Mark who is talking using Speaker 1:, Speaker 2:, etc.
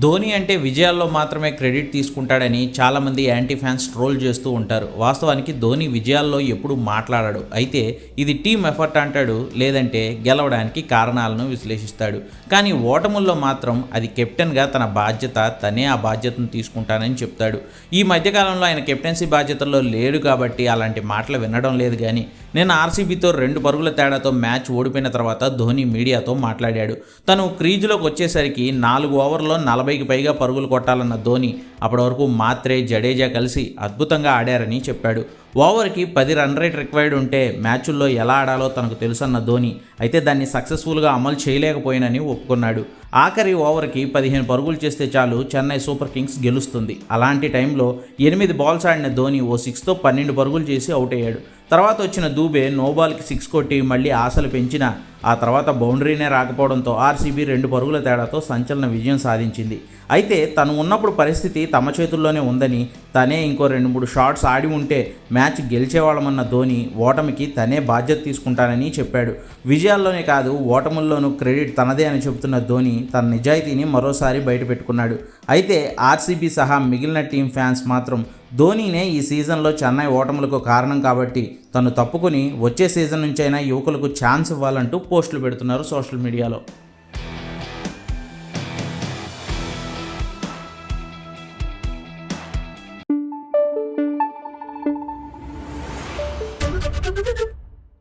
Speaker 1: ధోని అంటే విజయాల్లో మాత్రమే క్రెడిట్ తీసుకుంటాడని చాలామంది యాంటీ ఫ్యాన్స్ ట్రోల్ చేస్తూ ఉంటారు. వాస్తవానికి ధోని విజయాల్లో ఎప్పుడు మాట్లాడాడు. అయితే ఇది టీం ఎఫర్ట్ అంటాడు లేదంటే గెలవడానికి కారణాలను విశ్లేషిస్తాడు. కానీ ఓటముల్లో మాత్రం అది కెప్టెన్గా తన బాధ్యత తనే ఆ బాధ్యతను తీసుకుంటానని చెప్తాడు. ఈ మధ్యకాలంలో ఆయన కెప్టెన్సీ బాధ్యతల్లో లేడు కాబట్టి అలాంటి మాటలు వినడం లేదు కానీ నేను ఆర్సీబీతో రెండు పరుగుల తేడాతో మ్యాచ్ ఓడిపోయిన తర్వాత ధోని మీడియాతో మాట్లాడాడు. తను క్రీజులోకి వచ్చేసరికి నాలుగు ఓవర్లో నలభైకి పైగా పరుగులు కొట్టాలన్న ధోని అప్పటి వరకు మాత్రే జడేజా కలిసి అద్భుతంగా ఆడారని చెప్పాడు. ఓవర్కి పది రన్ రేట్ రిక్వైర్డ్ ఉంటే మ్యాచుల్లో ఎలా ఆడాలో తనకు తెలుసన్న ధోని అయితే దాన్ని సక్సెస్ఫుల్గా అమలు చేయలేకపోయినని ఒప్పుకున్నాడు. ఆఖరి ఓవర్కి పదిహేను పరుగులు చేస్తే చాలు చెన్నై సూపర్ కింగ్స్ గెలుస్తుంది. అలాంటి టైంలో ఎనిమిది బాల్స్ ఆడిన ధోని ఓ సిక్స్తో పన్నెండు పరుగులు చేసి అవుట్ అయ్యాడు. తర్వాత వచ్చిన దూబే నోబాల్కి సిక్స్ కొట్టి మళ్ళీ ఆశలు పెంచిన ఆ తర్వాత బౌండరీనే రాకపోవడంతో ఆర్సీబీ రెండు పరుగుల తేడాతో సంచలన విజయం సాధించింది. అయితే తను ఉన్నప్పుడు పరిస్థితి తమ చేతుల్లోనే ఉందని తనే ఇంకో రెండు మూడు షాట్స్ ఆడి ఉంటే మ్యాచ్ గెలిచేవాళ్ళమన్న ధోని ఓటమికి తనే బాధ్యత తీసుకుంటానని చెప్పాడు. విజయాల్లోనే కాదు ఓటముల్లోనూ క్రెడిట్ తనదే అని చెబుతున్న ధోని తన నిజాయితీని మరోసారి బయటపెట్టుకున్నాడు. అయితే ఆర్సీబీ సహా మిగిలిన టీం ఫ్యాన్స్ మాత్రం ధోనీనే ఈ సీజన్లో చెన్నై ఓటములకు కారణం కాబట్టి తను తప్పుకుని వచ్చే సీజన్ నుంచైనా యువకులకు ఛాన్స్ ఇవ్వాలంటూ పోస్టులు పెడుతున్నారు సోషల్ మీడియాలో.